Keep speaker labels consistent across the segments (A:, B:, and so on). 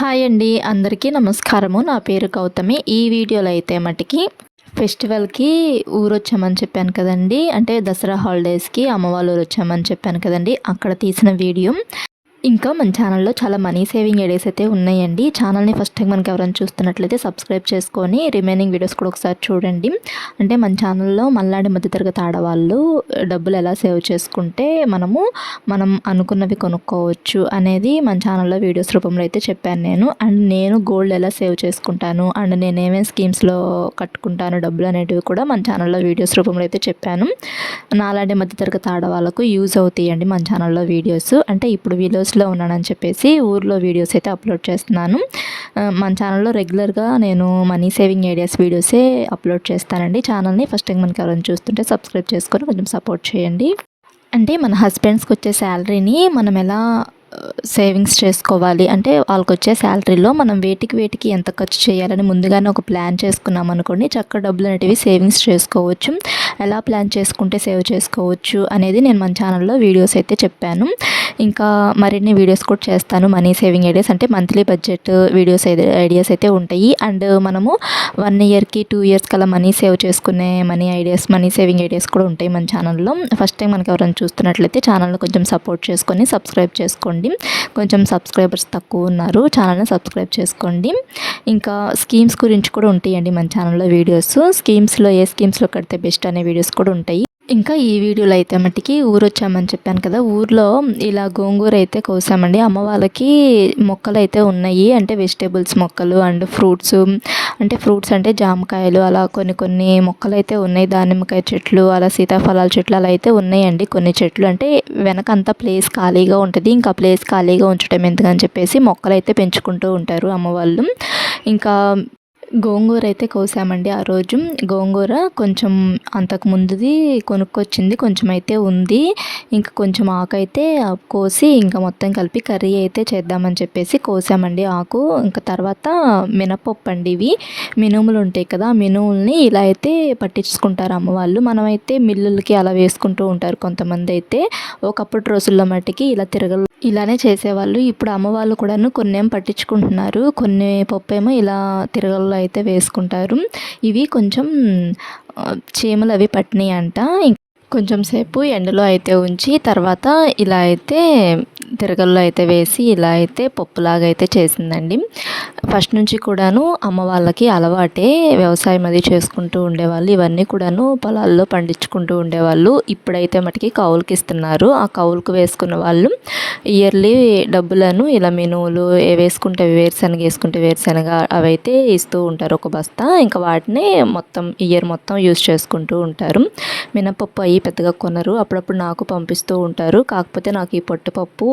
A: Hi అండి. అందరికీ నమస్కారము. నా పేరు గౌతమి. ఈ వీడియోలో అయితే మటుకి ఫెస్టివల్కి ఊరు వచ్చామని చెప్పాను కదండి. అంటే దసరా హాలిడేస్కి అమ్మ వాళ్ళ ఊరు వచ్చామని చెప్పాను కదండి. అక్కడ తీసిన వీడియో. ఇంకా మన ఛానల్లో చాలా మనీ సేవింగ్ ఐడియాస్ అయితే ఉన్నాయండి. ఛానల్ని ఫస్ట్ టైం మనకి ఎవరైనా చూస్తున్నట్లయితే సబ్స్క్రైబ్ చేసుకొని రిమైనింగ్ వీడియోస్ కూడా ఒకసారి చూడండి. అంటే మన ఛానల్లో మల్లాడి మధ్యతరగతి ఆడవాళ్ళు డబ్బులు ఎలా సేవ్ చేసుకుంటే మనము మనం అనుకున్నవి కొనుక్కోవచ్చు అనేది మన ఛానల్లో వీడియోస్ రూపంలో అయితే చెప్పాను నేను. అండ్ నేను గోల్డ్ ఎలా సేవ్ చేసుకుంటాను అండ్ నేను ఏమేమి స్కీమ్స్లో కట్టుకుంటాను డబ్బులు అనేటివి కూడా మన ఛానల్లో వీడియోస్ రూపంలో అయితే చెప్పాను. నాలాంటి మధ్యతరగతి ఆడవాళ్ళకు యూజ్ అవుతాయండి మన ఛానల్లో వీడియోస్. అంటే ఇప్పుడు వీడియోస్ యూఎస్లో ఉన్నానని చెప్పేసి ఊర్లో వీడియోస్ అయితే అప్లోడ్ చేస్తున్నాను. మన ఛానల్లో రెగ్యులర్గా నేను మనీ సేవింగ్ ఐడియాస్ వీడియోసే అప్లోడ్ చేస్తానండి. ఛానల్ని ఫస్ట్ టైం మనకి ఎవరైనా చూస్తుంటే సబ్స్క్రైబ్ చేసుకొని కొంచెం సపోర్ట్ చేయండి. అంటే మన హస్బెండ్స్కి వచ్చే శాలరీని మనం ఎలా సేవింగ్స్ చేసుకోవాలి? అంటే వాళ్ళకి వచ్చే శాలరీలో మనం వేటికి వేటికి ఎంత ఖర్చు చేయాలని ముందుగానే ఒక ప్లాన్ చేసుకున్నాం అనుకోండి చక్క డబ్బులు అనేటివి సేవింగ్స్ చేసుకోవచ్చు. ఎలా ప్లాన్ చేసుకుంటే సేవ్ చేసుకోవచ్చు అనేది నేను మన ఛానల్లో వీడియోస్ అయితే చెప్పాను. ఇంకా మరిన్ని వీడియోస్ కూడా చేస్తాను. మనీ సేవింగ్ ఐడియాస్ అంటే మంత్లీ బడ్జెట్ వీడియోస్ ఐడియాస్ అయితే ఉంటాయి. అండ్ మనము వన్ ఇయర్కి టూ ఇయర్స్ కల్లా మనీ సేవ్ చేసుకునే money ideas money saving ideas కూడా ఉంటాయి మన ఛానల్లో ఫస్ట్ టైం మనకి ఎవరైనా చూస్తున్నట్లయితే ఛానల్ని కొంచెం సపోర్ట్ చేసుకొని సబ్స్క్రైబ్ చేసుకోండి. చేసుకోండి కొంచెం సబ్స్క్రైబర్స్ తక్కువ ఉన్నారు ఛానల్ని సబ్స్క్రైబ్ చేసుకోండి. ఇంకా స్కీమ్స్ గురించి కూడా ఉంటాయండి మన ఛానల్లో వీడియోస్ స్కీమ్స్లో ఏ స్కీమ్స్లో కడితే బెస్ట్ అనే వీడియోస్ కూడా ఉంటాయి. ఇంకా ఈ వీడియోలో అయితే మట్టికి ఊరు వచ్చామని చెప్పాను కదా. ఊర్లో ఇలా గోంగూర అయితే కోసామండి. అమ్మ వాళ్ళకి మొక్కలు అయితే ఉన్నాయి. అంటే వెజిటేబుల్స్ మొక్కలు అండ్ ఫ్రూట్స్. అంటే ఫ్రూట్స్ అంటే జామకాయలు అలా కొన్ని కొన్ని మొక్కలు అయితే ఉన్నాయి. దానిమ్మకాయ చెట్లు అలా సీతాఫలాల చెట్లు అలా అయితే ఉన్నాయండి కొన్ని చెట్లు. అంటే వెనక అంతా ప్లేస్ ఖాళీగా ఉంటుంది. ఇంకా ప్లేస్ ఖాళీగా ఉంచడం ఎందుకని చెప్పేసి మొక్కలు అయితే పెంచుకుంటూ ఉంటారు అమ్మ వాళ్ళు. ఇంకా గోంగూర అయితే కోసామండి ఆ రోజు. గోంగూర కొంచెం అంతకు ముందుది కొనుక్కొచ్చింది కొంచెం అయితే ఉంది. ఇంకా కొంచెం ఆకు అయితే కోసి ఇంకా మొత్తం కలిపి కర్రీ అయితే చేద్దామని చెప్పేసి కోసామండి ఆకు. ఇంకా తర్వాత మినపప్పు అండి ఇవి. మినుములు ఉంటాయి కదా మినుముల్ని ఇలా అయితే పట్టించుకుంటారు అమ్మవాళ్ళు మనమైతే మిల్లులకి అలా వేసుకుంటూ ఉంటారు కొంతమంది అయితే. ఒకప్పుడు రోజుల్లో మట్టికి ఇలా తిరగలు ఇలానే చేసేవాళ్ళు. ఇప్పుడు అమ్మవాళ్ళు కూడాను కొన్ని ఏం పట్టించుకుంటున్నారు. కొన్ని పప్పు ఏమో ఇలా తిరగల్లో అయితే వేసుకుంటారు. ఇవి కొంచెం చీమలు అవి పట్టినాయి అంట కొంచెం సేపు ఎండలో అయితే ఉంచి తర్వాత ఇలా అయితే తిరగల్లో అయితే వేసి ఇలా అయితే పప్పులాగా అయితే చేసిందండి. ఫస్ట్ నుంచి కూడాను అమ్మ వాళ్ళకి అలవాటే వ్యవసాయం అది చేసుకుంటూ ఉండేవాళ్ళు. ఇవన్నీ కూడాను పొలాల్లో పండించుకుంటూ ఉండేవాళ్ళు. ఇప్పుడైతే మటుకి కౌలుకి ఇస్తున్నారు. ఆ కౌలుకు వేసుకున్న వాళ్ళు ఇయర్లీ డబ్బులను ఇలా మెనువులు వేసుకుంటే వేరుశనగ వేసుకుంటే వేరుశనగ అవైతే ఇస్తూ ఉంటారు ఒక బస్తా. ఇంకా వాటిని మొత్తం ఇయర్ మొత్తం యూస్ చేసుకుంటూ ఉంటారు. మినపప్పు అయ్యి పెద్దగా కొనరు. అప్పుడప్పుడు నాకు పంపిస్తూ ఉంటారు. కాకపోతే నాకు ఈ పొట్టుపప్పు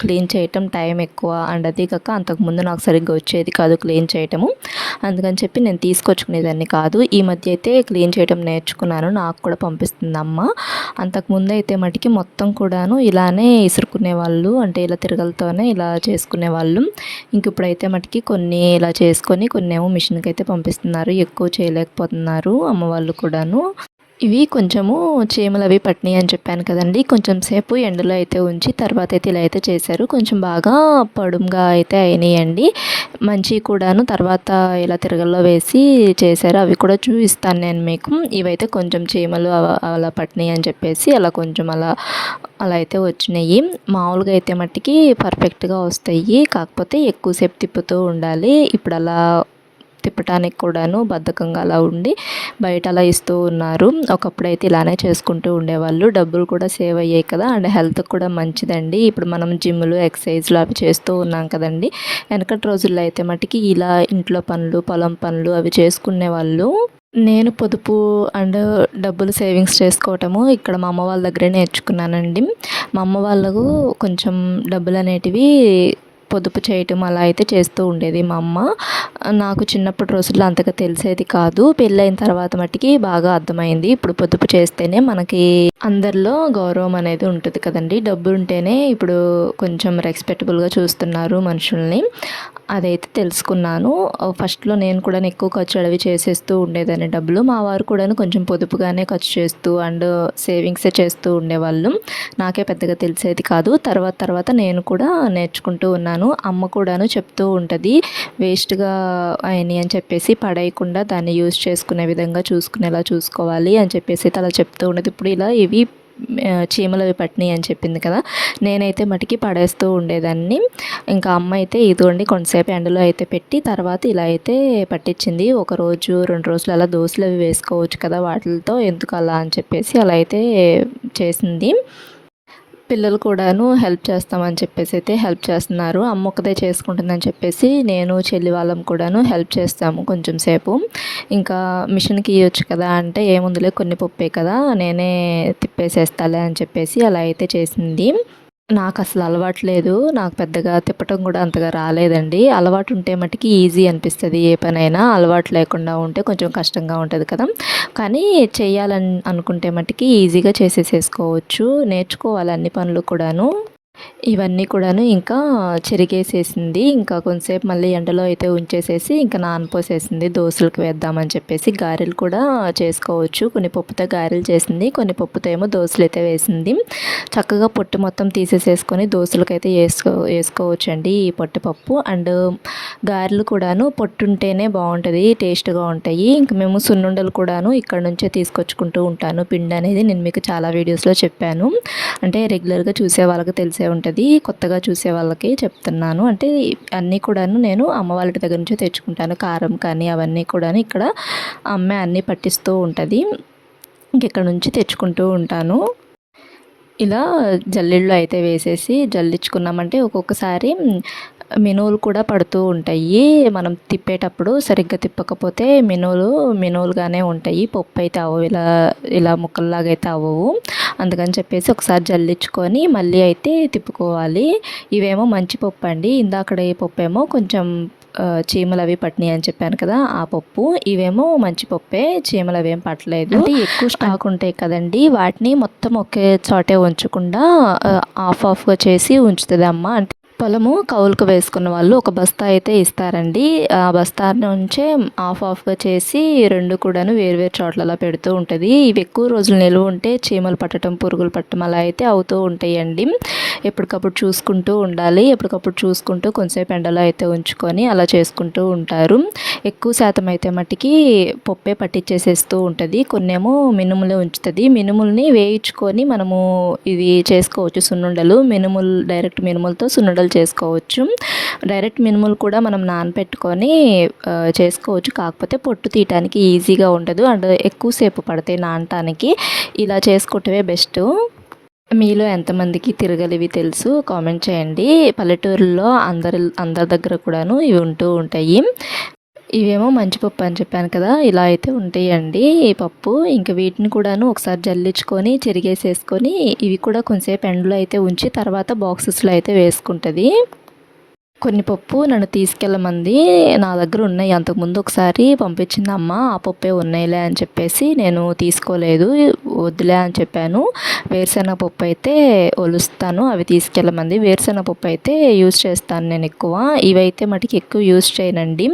A: క్లీన్ చేయటం టైం ఎక్కువ. అండ్ అది కాక అంతకుముందు నాకు సరిగ్గా వచ్చేది కాదు క్లీన్ చేయటము. అందుకని చెప్పి నేను తీసుకొచ్చుకునేదాన్ని కాదు. ఈ మధ్య అయితే క్లీన్ చేయటం నేర్చుకున్నాను. నాకు కూడా పంపిస్తుంది అమ్మ. అంతకుముందు అయితే మటుకి మొత్తం కూడాను ఇలానే ఇసురుకునే వాళ్ళు అంటే ఇలా తిరగలతోనే ఇలా చేసుకునే వాళ్ళు. ఇంక ఇప్పుడైతే మటుకి కొన్ని ఇలా చేసుకొని కొన్ని ఏమో మిషన్కి అయితే పంపిస్తున్నారు. ఎక్కువ చేయలేకపోతున్నారు అమ్మ వాళ్ళు కూడాను. ఇవి కొంచెము చీమలు అవి పట్టినాయి అని చెప్పాను కదండి. కొంచెం సేపు ఎండలో అయితే ఉంచి తర్వాత అయితే ఇలా అయితే చేశారు. కొంచెం బాగా పడుముగా అయితే అయినాయండి. మంచి కూడాను తర్వాత ఇలా తిరగల్లో వేసి చేశారు. అవి కూడా చూపిస్తాను నేను మీకు. ఇవైతే కొంచెం చీమలు అలా పట్టినాయి అని చెప్పేసి అలా కొంచెం అలా అలా అయితే వచ్చినాయి. మామూలుగా అయితే మట్టికి పర్ఫెక్ట్గా వస్తాయి. కాకపోతే ఎక్కువసేపు తిప్పుతూ ఉండాలి. ఇప్పుడు అలా తిప్పటానికి కూడాను బద్ధకంగా అలా ఉండి బయట అలా ఇస్తూ ఉన్నారు. ఒకప్పుడు అయితే ఇలానే చేసుకుంటూ ఉండేవాళ్ళు. డబ్బులు కూడా సేవ్ అయ్యాయి కదా అండ్ హెల్త్ కూడా మంచిదండి. ఇప్పుడు మనం జిమ్లు ఎక్సర్సైజ్లు అవి చేస్తూ ఉన్నాం కదండి. వెనకటి రోజుల్లో అయితే మటుకి ఇలా ఇంట్లో పనులు పొలం పనులు అవి చేసుకునే వాళ్ళు. నేను పొదుపు అండ్ డబ్బులు సేవింగ్స్ చేసుకోవటము ఇక్కడ మా అమ్మ వాళ్ళ దగ్గరే నేర్చుకున్నానండి. మా అమ్మ వాళ్ళకు కొంచెం డబ్బులు అనేటివి పొదుపు చేయటం అలా అయితే చేస్తూ ఉండేది మా అమ్మ. నాకు చిన్నప్పటి రోజుల్లో అంతగా తెలిసేది కాదు. పెళ్ళైన తర్వాత మట్టికి బాగా అర్థమైంది. ఇప్పుడు పొదుపు చేస్తేనే మనకి అందరిలో గౌరవం అనేది ఉంటుంది కదండి. డబ్బు ఉంటేనే ఇప్పుడు కొంచెం రెస్పెక్టబుల్గా చూస్తున్నారు మనుషుల్ని. అదైతే తెలుసుకున్నాను. ఫస్ట్లో నేను కూడా ఎక్కువ ఖర్చు అడవి చేసేస్తూ ఉండేదాన్ని డబ్బులు. మా వారు కూడాను కొంచెం పొదుపుగానే ఖర్చు చేస్తూ అండ్ సేవింగ్సే చేస్తూ ఉండేవాళ్ళు. నాకే పెద్దగా తెలిసేది కాదు. తర్వాత తర్వాత నేను కూడా నేర్చుకుంటూ ఉన్నాను. అమ్మ కూడాను చెప్తూ ఉంటుంది వేస్ట్గా అయినాయి అని చెప్పేసి పడేయకుండా దాన్ని యూజ్ చేసుకునే విధంగా చూసుకునేలా చూసుకోవాలి అని చెప్పేసి అలా చెప్తూ ఉండేది. ఇప్పుడు ఇలా ఇవి చీమలు అవి పట్టినాయి అని చెప్పింది కదా. నేనైతే మటుకి పడేస్తూ ఉండేదాన్ని. ఇంకా అమ్మ అయితే ఇదిగోండి కొంతసేపు ఎండలో అయితే పెట్టి తర్వాత ఇలా అయితే పట్టించింది. ఒక రోజు రెండు రోజులు అలా దోశలు అవి వేసుకోవచ్చు కదా వాటితో ఎందుకు అలా అని చెప్పేసి అలా అయితే చేసింది. పిల్లలు కూడాను హెల్ప్ చేస్తామని చెప్పేసి అయితే హెల్ప్ చేస్తున్నారు. అమ్మ ఒక్కదే చేసుకుంటుందని చెప్పేసి నేను చెల్లి వాళ్ళం కూడాను హెల్ప్ చేస్తాము కొంచెం సేపు. ఇంకా మిషన్కి ఇవ్వచ్చు కదా అంటే ఏముందిలే కొన్ని పప్పే కదా నేనే తిప్పేసేస్తాలే అని చెప్పేసి అలా అయితే చేసింది. నాకు అసలు అలవాటు లేదు నాకు పెద్దగా తిప్పటం కూడా అంతగా రాలేదండి. అలవాటు ఉంటే మటుకి ఈజీ అనిపిస్తుంది. ఏ పనైనా అలవాటు లేకుండా ఉంటే కొంచెం కష్టంగా ఉంటుంది కదా. కానీ చేయాలని అనుకుంటే మటుకి ఈజీగా చేసేసేసుకోవచ్చు. నేర్చుకోవాలి అన్ని పనులు కూడాను. ఇవన్నీ కూడాను ఇంకా చెరిగేసేసింది. ఇంకా కొంతసేపు మళ్ళీ ఎండలో అయితే ఉంచేసేసి ఇంకా నానపోసేసింది. దోశలకు వేద్దామని చెప్పేసి గారెలు కూడా చేసుకోవచ్చు. కొన్ని పప్పుతో గారెలు చేసింది కొన్ని పప్పుతో ఏమో దోశలు అయితే వేసింది. చక్కగా పొట్టు మొత్తం తీసేసేసుకొని దోశలకైతే వేసుకో వేసుకోవచ్చు అండి ఈ పొట్టుపప్పు అండ్ గారెలు కూడాను పొట్టు ఉంటేనే బాగుంటుంది టేస్ట్గా ఉంటాయి. ఇంకా మేము సున్నుండలు కూడాను ఇక్కడ నుంచే తీసుకొచ్చుకుంటూ ఉంటాను. పిండి అనేది నేను మీకు చాలా వీడియోస్లో చెప్పాను. అంటే రెగ్యులర్గా చూసే వాళ్ళకి తెలిసే తెలిసే ఉంటుంది కొత్తగా చూసే వాళ్ళకి చెప్తున్నాను. అంటే అన్నీ కూడాను నేను అమ్మ వాళ్ళ దగ్గర నుంచే తెచ్చుకుంటాను. కారం కానీ అవన్నీ కూడాను ఇక్కడ అమ్మే అన్నీ పట్టిస్తూ ఉంటుంది. ఇంకెక్కడ నుంచి తెచ్చుకుంటూ ఉంటాను. ఇలా జల్లిళ్ళు అయితే వేసేసి జల్లించుకున్నామంటే ఒక్కొక్కసారి మినువులు కూడా పడుతూ ఉంటాయి. మనం తిప్పేటప్పుడు సరిగ్గా తిప్పకపోతే మినువులు మినువులుగానే ఉంటాయి. పప్పు అయితే అవ్వవు. ఇలా ఇలా ముక్కల్లాగా అయితే అవ్వవు. అందుకని చెప్పేసి ఒకసారి జల్లించుకొని మళ్ళీ అయితే తిప్పుకోవాలి. ఇవేమో మంచి పప్పు అండి ఇందాకడ పప్పు ఏమో కొంచెం చీమలు అవి పట్టినాయి అని చెప్పాను కదా ఆ పప్పు. ఇవేమో మంచి పప్పే చీమలు అవేం పట్టలేదు. అంటే ఎక్కువ స్టాక్ ఉంటాయి కదండి వాటిని మొత్తం ఒకే చోటే ఉంచకుండా ఆఫ్ ఆఫ్గా చేసి ఉంచుతుంది అమ్మ అంటే పొలము కౌలుకు వేసుకున్న వాళ్ళు ఒక బస్తా అయితే ఇస్తారండి. ఆ బస్తా నుంచే ఆఫ్ ఆఫ్గా చేసి రెండు కూడాను వేరువేరు చోట్లలో పెడుతూ ఉంటుంది. ఇవి ఎక్కువ రోజులు నిలువ ఉంటే చీమలు పట్టడం పురుగులు పట్టడం అలా అయితే అవుతూ ఉంటాయండి. ఎప్పటికప్పుడు చూసుకుంటూ ఉండాలి. ఎప్పటికప్పుడు చూసుకుంటూ కొంచెంసేపు ఎండలో అయితే ఉంచుకొని అలా చేసుకుంటూ ఉంటారు. ఎక్కువ శాతం అయితే మట్టికి పప్పే పట్టించేసేస్తూ ఉంటుంది. కొన్నేమో మినుములే ఉంచుతుంది. మినుముల్ని వేయించుకొని మనము ఇది చేసుకోవచ్చు సున్నుండలు. మినుములు డైరెక్ట్ మినుములతో సున్నుండలు చేసుకోవచ్చు. డైరెక్ట్ మినుములు కూడా మనం నానబెట్టుకొని చేసుకోవచ్చు. కాకపోతే పొట్టు తీయటానికి ఈజీగా ఉండదు. అండ్ ఎక్కువసేపు పడతాయి నానటానికి. ఇలా చేసుకుంటే బెస్ట్. మీలో ఎంతమందికి తిరగలివి తెలుసు? కామెంట్ చేయండి. పల్లెటూరులో అందరి అందరి దగ్గర కూడాను ఇవి ఉంటూ ఉంటాయి. ఇవేమో మంచి పప్పు అని చెప్పాను కదా ఇలా అయితే ఉంటాయండి. ఈ పప్పు ఇంకా వీటిని కూడాను ఒకసారి జల్లించుకొని చెరిగేసేసుకొని ఇవి కూడా కొంచెంసేపు ఎండలో అయితే ఉంచి తర్వాత బాక్సెస్లో అయితే వేసుకుంటుంది. కొన్ని పప్పు నన్ను తీసుకెళ్ళమంది. నా దగ్గర ఉన్నాయి. అంతకుముందు ఒకసారి పంపించింది అమ్మ ఆ పప్పే ఉన్నాయిలే అని చెప్పేసి నేను తీసుకోలేదు. వద్దులే అని చెప్పాను. వేరుశెనగ పప్పు అయితే ఒలుస్తాను. అవి తీసుకెళ్ళమంది. వేరుశెనగ పప్పు అయితే యూజ్ చేస్తాను నేను ఎక్కువ. ఇవైతే మటుకి ఎక్కువ యూజ్ చేయనండి.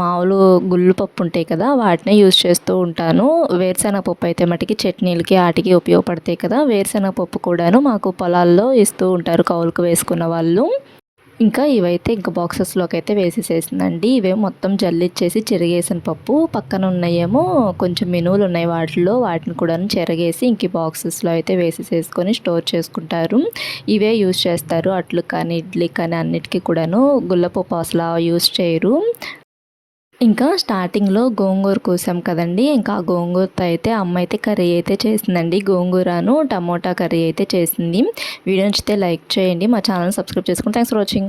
A: మామూలు గుళ్ళు పప్పు ఉంటాయి కదా వాటినే యూజ్ చేస్తూ ఉంటాను. వేరుశెనగ పప్పు అయితే మటుకి చట్నీలకి ఆటికి ఉపయోగపడతాయి కదా. వేరుశెనగ పప్పు కూడాను మాకు పొలాల్లో ఇస్తూ ఉంటారు కౌలుకు వేసుకున్న వాళ్ళు. ఇంకా ఇవైతే ఇంకా బాక్సెస్లోకి అయితే వేసేసేసిందండి. ఇవే మొత్తం జల్లిచ్చేసి చెరిగేసిన పప్పు పక్కన ఉన్నాయేమో కొంచెం మెనువులు ఉన్నాయి వాటిలో వాటిని కూడా చెరగేసి ఇంక బాక్సెస్లో అయితే వేసేసేసుకొని స్టోర్ చేసుకుంటారు. ఇవే యూజ్ చేస్తారు. అట్లు కానీ ఇడ్లీ కానీ అన్నిటికీ కూడాను గుల్లపప్పు అసలు యూజ్ చేయరు. ఇంకా స్టార్టింగ్లో గోంగూర కోసాం కదండి. ఇంకా ఆ గోంగూరతో అయితే అమ్మ అయితే కర్రీ అయితే చేసిందండి. గోంగూరను టమోటా కర్రీ అయితే చేసింది. వీడియో నచ్చితే లైక్ చేయండి. మా ఛానల్ సబ్స్క్రైబ్ చేసుకుని థ్యాంక్స్ ఫర్ వాచింగ్.